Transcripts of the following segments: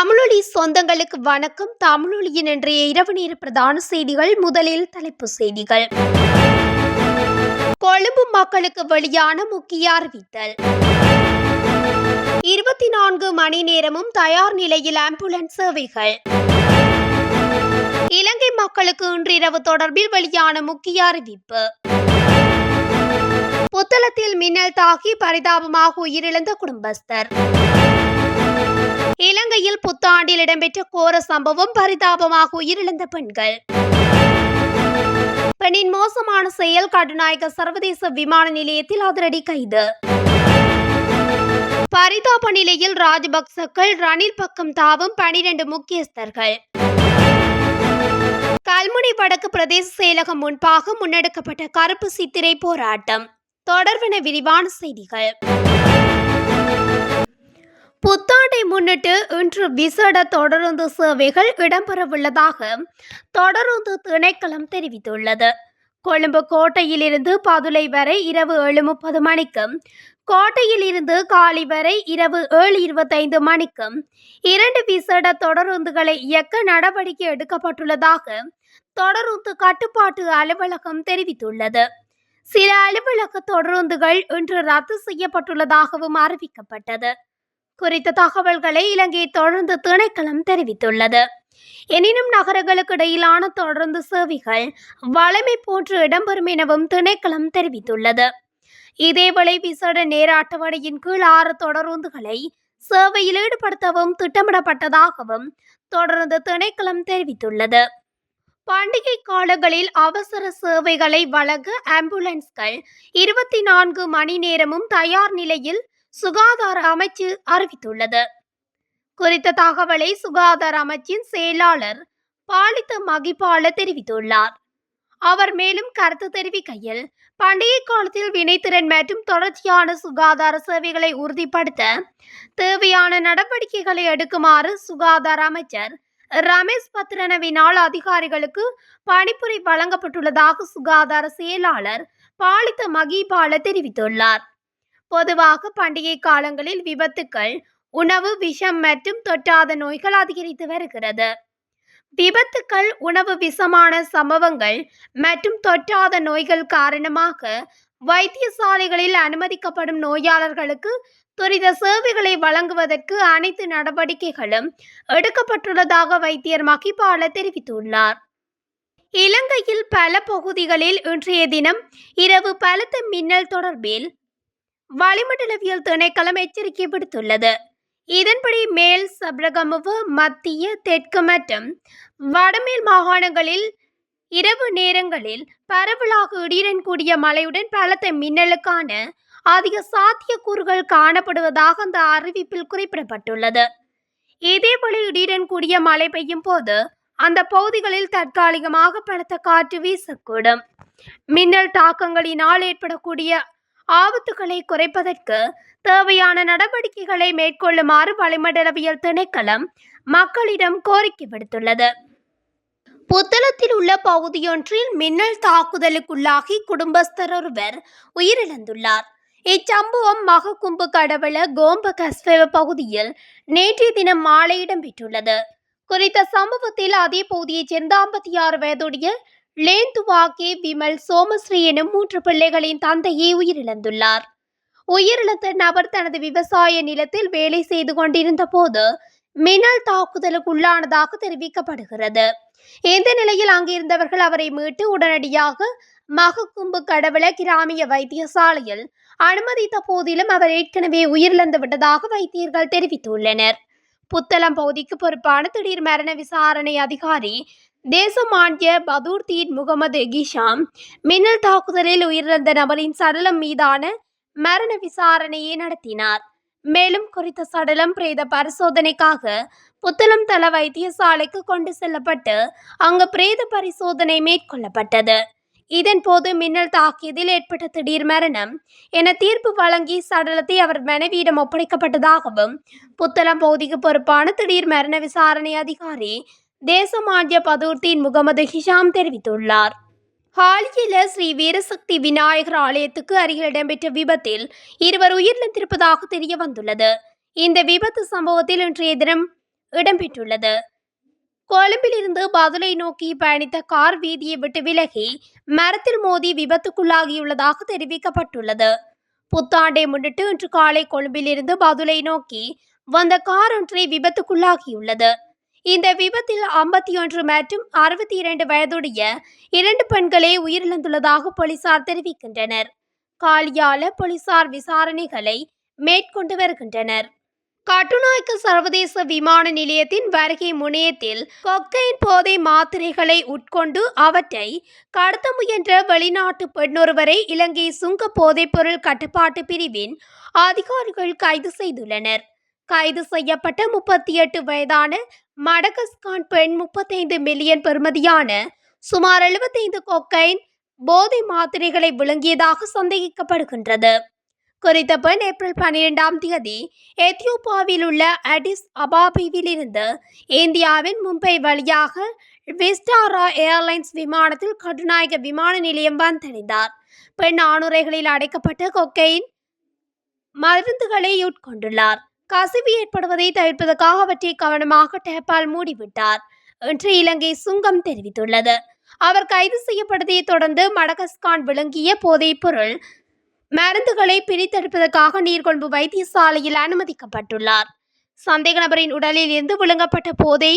தமிழொலி சொந்தங்களுக்கு வணக்கம். தமிழொலியின் இன்றைய இரவு நேர பிரதான செய்திகள் முதலில் தலைப்பு செய்திகள். கொழும்பு மக்களுக்கு வெளியான முக்கிய அறிவித்தல். இருபத்தி நான்கு மணி நேரமும் தயார் நிலையில் ஆம்புலன்ஸ் சேவைகள். இலங்கை மக்களுக்கு இன்றிரவு தொடர்பில் வெளியான முக்கிய அறிவிப்பு. புத்தளத்தில் மின்னல் தாக்கி பரிதாபமாக உயிரிழந்த குடும்பஸ்தர். இலங்கையில் புத்தாண்டில் இடம்பெற்ற கோர சம்பவம் பரிதாபமாக உயிரிழந்த பெண்கள். பெண்ணின் மோசமான செயல் கடுநாயக சர்வதேச விமான நிலையத்தில் அதிரடி கைது. பரிதாப நிலையில் ராஜபக்சக்கள் ரணில் பக்கம் தாவும் பனிரெண்டு முக்கியஸ்தர்கள். கல்முனை வடக்கு பிரதேச செயலகம் முன்பாக முன்னெடுக்கப்பட்ட கருப்பு சித்திரை போராட்டம். தொடர்பென விரிவான செய்திகள். புத்தாண்டை முன்னிட்டு இன்று விசேட தொடருந்து சேவைகள் இடம்பெறவுள்ளதாக தொடருந்து திணைக்களம் தெரிவித்துள்ளது. கொழும்பு கோட்டையிலிருந்து பதுளை வரை இரவு ஏழு முப்பது மணிக்கும் கோட்டையில் இருந்து காலி வரை இரவு ஏழு இருபத்தைந்து மணிக்கும் இரண்டு விசேட தொடருந்துகளை இயக்க நடவடிக்கை எடுக்கப்பட்டுள்ளதாக தொடருந்து கட்டுப்பாட்டு அலுவலகம் தெரிவித்துள்ளது. சில அலுவலக தொடருந்துகள் இன்று ரத்து செய்யப்பட்டுள்ளதாகவும் அறிவிக்கப்பட்டது. குறித்த தகவல்களை இலங்கை தொடர்ந்து திணைக்களம் தெரிவித்துள்ளது. எனினும் நகரங்களுக்கு இடையிலான தொடர்ந்து சேவைகள் வளமை போன்று இடம்பெறும் எனவும் திணைக்களம் தெரிவித்துள்ளது. இதேவேளை விசேட நேர அட்டவணையின் கீழ் ஆறு தொடருந்துகளை சேவையில் ஈடுபடுத்தவும் திட்டமிடப்பட்டதாகவும் தொடர்ந்து திணைக்களம் தெரிவித்துள்ளது. பண்டிகை காலங்களில் அவசர சேவைகளை வழங்க ஆம்புலன்ஸ்கள் இருபத்தி நான்கு மணி நேரமும் தயார் நிலையில் சுகாதார அமைச்சு அறிவித்துள்ளது. குறித்த தகவலை சுகாதார அமைச்சின் செயலாளர் பாலித்த மகிபால தெரிவித்துள்ளார். அவர் மேலும் கருத்து தெரிவிக்கையில் பண்டிகை காலத்தில் வினைத்திறன் மற்றும் தொடர்ச்சியான சுகாதார சேவைகளை உறுதிப்படுத்த தேவையான நடவடிக்கைகளை எடுக்குமாறு சுகாதார அமைச்சர் ரமேஷ் பத்ரனவினால் அதிகாரிகளுக்கு பணிப்புரை வழங்கப்பட்டுள்ளதாக சுகாதார செயலாளர் பாலித்த மகிபால தெரிவித்துள்ளார். பொதுவாக பண்டிகை காலங்களில் விபத்துக்கள் உணவு விஷம் மற்றும் தொற்றாத நோய்கள் அதிகரித்து வருகிறது. விபத்துக்கள் உணவு விஷமான சம்பவங்கள் மற்றும் தொற்றாத நோய்கள் காரணமாக வைத்தியசாலைகளில் அனுமதிக்கப்படும் நோயாளர்களுக்கு துரித சேவைகளை வழங்குவதற்கு அனைத்து நடவடிக்கைகளும் எடுக்கப்பட்டுள்ளதாக வைத்தியர் மகிபால தெரிவித்துள்ளார். இலங்கையில் பல பகுதிகளில் இன்றைய தினம் இரவு பலத்த மின்னல் தொடர்பில் வளிமண்டலவியல் திணைக்களம் எச்சரிக்கை விடுத்துள்ளது இதன்படி மேல் சபரகமுவு மத்திய தெற்கு மற்றும் வடமேல் மாகாணங்களில் இரவு நேரங்களில் பரவலாக இடியுடன் கூடிய மழையுடன் பலத்த மின்னலுக்கான அதிக சாத்தியக்கூறுகள் காணப்படுவதாக அந்த அறிவிப்பில் குறிப்பிடப்பட்டுள்ளது. இதேபோல இடியுடன் கூடிய மழை பெய்யும் போது அந்த பகுதிகளில் தற்காலிகமாக பலத்த காற்று வீசக்கூடும். மின்னல் தாக்கங்களினால் ஏற்படக்கூடிய ஆபத்துகளை குறைப்பதற்கு தேவையான நடவடிக்கைகளை மேற்கொள்ளுமாறு வளிமண்டலவியல் திணைக்களம் மக்களிடம் கோரிக்கை விடுத்துள்ளது. புத்தளத்தில் உள்ள பகுதியொன்றில் மின்னல் தாக்குதலுக்குள்ளாகி குடும்பஸ்தர் ஒருவர் உயிரிழந்துள்ளார். இச்சம்பவம் மகக்கும்பு கடவுள கோம்ப கஸ்வெவ பகுதியில் நேற்றைய தினம் மாலை இடம்பெற்றுள்ளது. குறித்த சம்பவத்தில் அதே பகுதியைச் சேர்ந்த ஐம்பத்தி ஆறு வயதுடைய லேந்துவாக்கே விமல் சோமஸ்ரீ எனும் மூன்று பிள்ளைகளின் தந்தையை உயிரிழந்துள்ளார். உயிரிழந்த நபர் தனது விவசாய நிலத்தில் வேலை செய்து கொண்டிருந்த போது மின்னல் தாக்குதலுக்கு உள்ளானதாக தெரிவிக்கப்படுகிறது. இந்த நிலையில் அங்கிருந்தவர்கள் அவரை மீட்டு உடனடியாக மகக்கும்பு கடவுள கிராமிய வைத்தியசாலையில் அனுமதித்த போதிலும் அவர் ஏற்கனவே உயிரிழந்து விட்டதாக வைத்தியர்கள் தெரிவித்துள்ளனர். புத்தளம் பகுதிக்கு பொறுப்பான திடீர் மரண விசாரணை அதிகாரி தேசமாண்டிய பதூர்தீன் முகமது கிஷாம் மின்னல் தாக்குதலில் உயிரிழந்த நபரின் சடலம் மீதான மரண விசாரணையை நடத்தினார். மேலும் குறித்த சடலம் பிரேத பரிசோதனைக்காக புத்தளம் தள வைத்தியசாலைக்கு கொண்டு செல்லப்பட்டு அங்கு பிரேத பரிசோதனை மேற்கொள்ளப்பட்டது. இதன் போது மின்னல் தாக்கியதில் ஏற்பட்ட திடீர் மரணம் என தீர்ப்பு வழங்கி சடலத்தை அவர் மனைவியிடம் ஒப்படைக்கப்பட்டதாகவும் புத்தளம் பகுதிக்கு பொறுப்பான திடீர் மரண விசாரணை அதிகாரி தேசமாண்டிய பதூர்தீன் முகமது ஹிஷாம் தெரிவித்துள்ளார். ஹாலியில ஸ்ரீ வீரசக்தி விநாயகர் ஆலயத்துக்கு அருகில் இடம்பெற்ற விபத்தில் இருவர் உயிரிழந்திருப்பதாக தெரிய வந்துள்ளது. இந்த விபத்து சம்பவத்தில் இன்றைய தினம் இடம்பெற்றுள்ளது. கொழும்பிலிருந்து பதுளை நோக்கி பயணித்த கார் வீதியை விட்டு விலகி மரத்தில் மோதி விபத்துக்குள்ளாகியுள்ளதாக தெரிவிக்கப்பட்டுள்ளது. புத்தாண்டை முன்னிட்டு இன்று காலை கொழும்பிலிருந்து பதுளை நோக்கி வந்த கார் ஒன்றை விபத்துக்குள்ளாகியுள்ளது. இந்த விபத்தில் ஐம்பத்தி ஒன்று மற்றும் அறுபத்தி இரண்டு வயதுடைய இரண்டு பெண்களே உயிரிழந்துள்ளதாக போலீசார் தெரிவிக்கின்றனர். காலியால போலீசார் விசாரணைகளை மேற்கொண்டு வருகின்றனர். கட்டுநாய்க்கு சர்வதேச விமான நிலையத்தின் வருகை முனையத்தில் கொக்கைன் போதை மாத்திரைகளை உட்கொண்டு அவற்றை கடத்த முயன்ற வெளிநாட்டு பெண்ணொருவரை இலங்கை சுங்க போதைப்பொருள் கட்டுப்பாட்டு பிரிவின் அதிகாரிகள் கைது செய்துள்ளனர். கைது செய்யப்பட்ட முப்பத்தி எட்டு வயதான மடகஸ்கான் பெண் முப்பத்தைந்து மில்லியன் பெறுமதியான சுமார் எழுபத்தைந்து கொக்கைன் போதை மாத்திரைகளை விழுங்கியதாக சந்தேகிக்கப்படுகின்றது. குறித்த பெண் ஏப்ரல் பன்னிரெண்டாம் தேதி எத்தியோப்பாவில் உள்ள அடிஸ் அபாபிவிலிருந்து இந்தியாவின் மும்பை வழியாக விஸ்டாரா ஏர்லைன்ஸ் விமானத்தில் கட்டுநாயக விமான நிலையம் வந்தடைந்தார். பெண் ஆணுரைகளில் அடைக்கப்பட்ட கொக்கைன் மருந்துகளை உட்கொண்டுள்ளார். கசிவு ஏற்படுவதை தவிர்ப்பதற்காக அவற்றை கவனமாக டேப்பால் மூடிவிட்டார். என்று இலங்கை சுங்கம் தெரிவித்துள்ளது. அவர் கைது செய்யப்பட்டதை தொடர்ந்து மடகஸ்கான் விளங்கிய போதைப் பொருள் மருந்துகளை பிரித்தெடுப்பதற்காக நீர்கொழும்பு வைத்தியசாலையில் அனுமதிக்கப்பட்டுள்ளார். சந்தேக நபரின் உடலில் இருந்து விழுங்கப்பட்ட போதை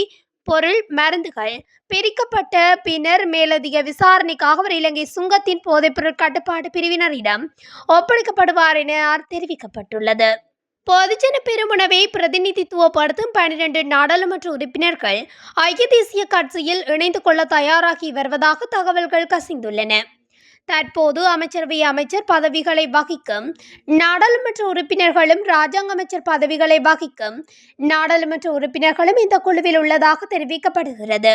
பொருள் மருந்துகள் பிரிக்கப்பட்ட பின்னர் மேலதிக விசாரணைக்காக அவர் இலங்கை சுங்கத்தின் போதைப்பொருள் கட்டுப்பாட்டு பிரிவினரிடம் ஒப்படைக்கப்படுவார் என தெரிவிக்கப்பட்டுள்ளது. பொதுஜன பெருமுனவை பிரதிநிதித்துவப்படுத்தும் பனிரெண்டு நாடாளுமன்ற உறுப்பினர்கள் ஐக்கிய தேசிய கட்சியில் இணைந்து கொள்ள தயாராகி வருவதாக தகவல்கள் கசிந்துள்ளன. தற்போது அமைச்சரவை அமைச்சர் பதவிகளை வகிக்கும் நாடாளுமன்ற உறுப்பினர்களும் ராஜாங்க அமைச்சர் பதவிகளை வகிக்கும் நாடாளுமன்ற உறுப்பினர்களும் இந்த குழுவில் உள்ளதாக தெரிவிக்கப்படுகிறது.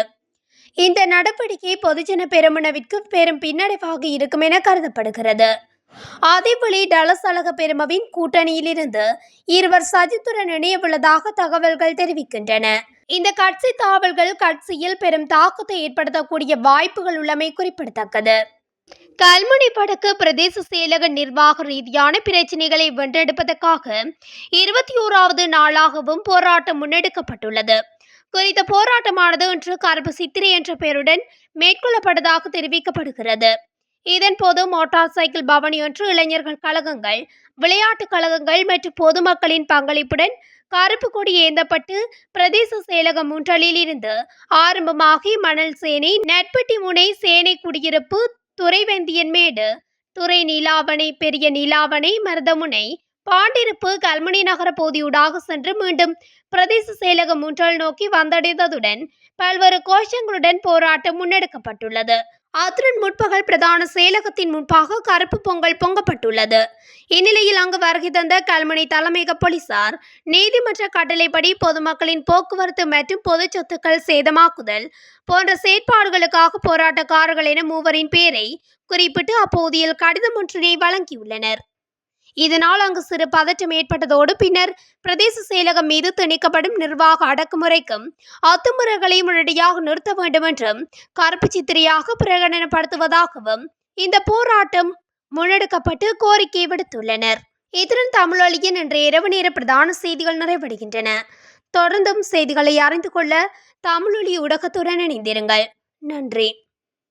இந்த நடவடிக்கை பொதுஜன பெருமனவிற்கு பெரும் பின்னடைவாக இருக்கும் என கருதப்படுகிறது. அதேவேளை டலஸ் அழக பெருமவின் கூட்டணியிலிருந்து இருவர் சஜித்துடன் இணையவுள்ளதாக தகவல்கள் தெரிவிக்கின்றன. இந்த கட்சி தாவல்கள் கட்சியில் பெரும் தாக்கத்தை ஏற்படுத்தக்கூடிய வாய்ப்புகள் உள்ளமை குறிப்பிடத்தக்கது. கல்முனை வடக்கு பிரதேச செயலக நிர்வாக ரீதியான பிரச்சினைகளை வென்றெடுப்பதற்காக இருபத்தி ஓராவது நாளாகவும் போராட்டம் முன்னெடுக்கப்பட்டுள்ளது. குறித்த போராட்டமானது இன்று கருப்பு சித்திரை என்ற பெயருடன் மேற்கொள்ளப்பட்டதாக தெரிவிக்கப்படுகிறது. இதன்போது மோட்டார் சைக்கிள் பவனி ஒன்று இளைஞர்கள் கழகங்கள் விளையாட்டுக் கழகங்கள் மற்றும் பொதுமக்களின் பங்களிப்புடன் கருப்பு கொடி ஏந்தப்பட்டு பிரதேச செயலகம் முன்றலில் இருந்து ஆரம்பமாகி மணல் சேனை நட்பட்டி முனை சேனை குடியிருப்பு துறைவெந்தியன் மேடு துறை நீலாவணை பெரிய நீலாவணை மருதமுனை பாண்டிருப்பு கல்முனை நகர பகுதியூடாக சென்று மீண்டும் பிரதேச செயலகம் முன்றல் நோக்கி வந்தடைந்ததுடன் பல்வேறு கோஷங்களுடன் போராட்டம் முன்னெடுக்கப்பட்டுள்ளது. அத்துடன் முற்பகல் பிரதான செயலகத்தின் முன்பாக கருப்பு பொங்கல் பொங்கப்பட்டுள்ளது. இந்நிலையில் அங்கு வருகை தந்த கல்முனை தலைமையக போலீசார் நீதிமன்ற கட்டளைப்படி பொதுமக்களின் போக்குவரத்து மற்றும் பொது சொத்துக்கள் சேதமாக்குதல் போன்ற செயற்பாடுகளுக்காக போராட்டக்காரர்கள் என மூவரின் பேரை குறிப்பிட்டு அப்போதியில் கடிதம் ஒன்றினை வழங்கியுள்ளனர். இதனால் அங்கு சிறு பதற்றம் ஏற்பட்டதோடு பின்னர் பிரதேச செயலகம் மீது திணிக்கப்படும் நிர்வாக அடக்குமுறைக்கும் அத்துமுறைகளை உடனடியாக நிறுத்த வேண்டும் என்றும் கருப்பு சித்திரையாக பிரகடனப்படுத்துவதாகவும் இந்த போராட்டம் முன்னெடுக்கப்பட்டு கோரிக்கை விடுத்துள்ளனர். இத்துடன் தமிழொலியின் இன்றைய இரவு நேர பிரதான செய்திகள் நிறைவடைகின்றன. தொடர்ந்தும் செய்திகளை அறிந்து கொள்ள தமிழொலி ஊடகத்துடன் இணைந்திருங்கள். நன்றி.